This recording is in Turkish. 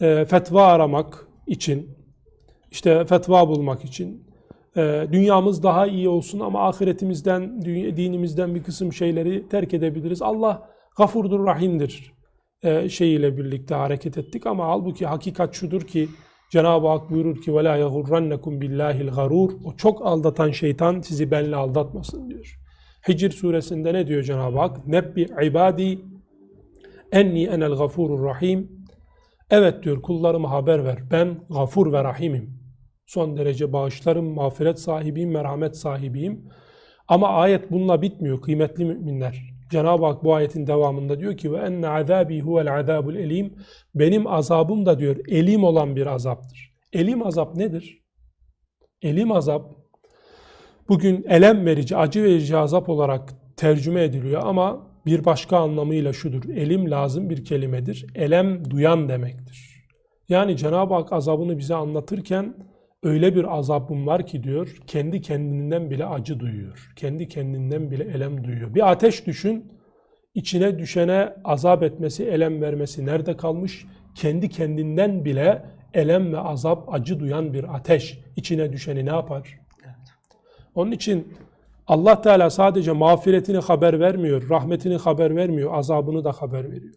e, fetva aramak için, işte fetva bulmak için, e, dünyamız daha iyi olsun ama ahiretimizden, dü- dinimizden bir kısım şeyleri terk edebiliriz. Allah gafurdur, rahimdir e, şeyiyle birlikte hareket ettik ama halbuki hakikat şudur ki Cenab-ı Hak buyurur ki وَلَا يَغُرَّنَّكُمْ بِاللّٰهِ الْغَرُورِ O çok aldatan şeytan sizi benle aldatmasın diyor. Hicr suresinde ne diyor Cenab-ı Hak? Nebbi ibadi enni enel gafurur rahim. Evet diyor kullarıma haber ver. Ben gafur ve rahimim. Son derece bağışlarım, mağfiret sahibiyim, merhamet sahibiyim. Ama ayet bununla bitmiyor kıymetli müminler. Cenab-ı Hak bu ayetin devamında diyor ki ve enne azabi huvel azabul elim. Benim azabım da diyor elim olan bir azaptır. Elim azap nedir? Elim azap bugün elem verici, acı verici azap olarak tercüme ediliyor ama bir başka anlamıyla şudur. Elim lazım bir kelimedir. Elem duyan demektir. Yani Cenab-ı Hak azabını bize anlatırken öyle bir azabım var ki diyor, kendi kendinden bile acı duyuyor. Kendi kendinden bile elem duyuyor. Bir ateş düşün, içine düşene azap etmesi, elem vermesi nerede kalmış? Kendi kendinden bile elem ve azap, acı duyan bir ateş içine düşeni ne yapar? Onun için Allah Teala sadece mağfiretini haber vermiyor, rahmetini haber vermiyor, azabını da haber veriyor.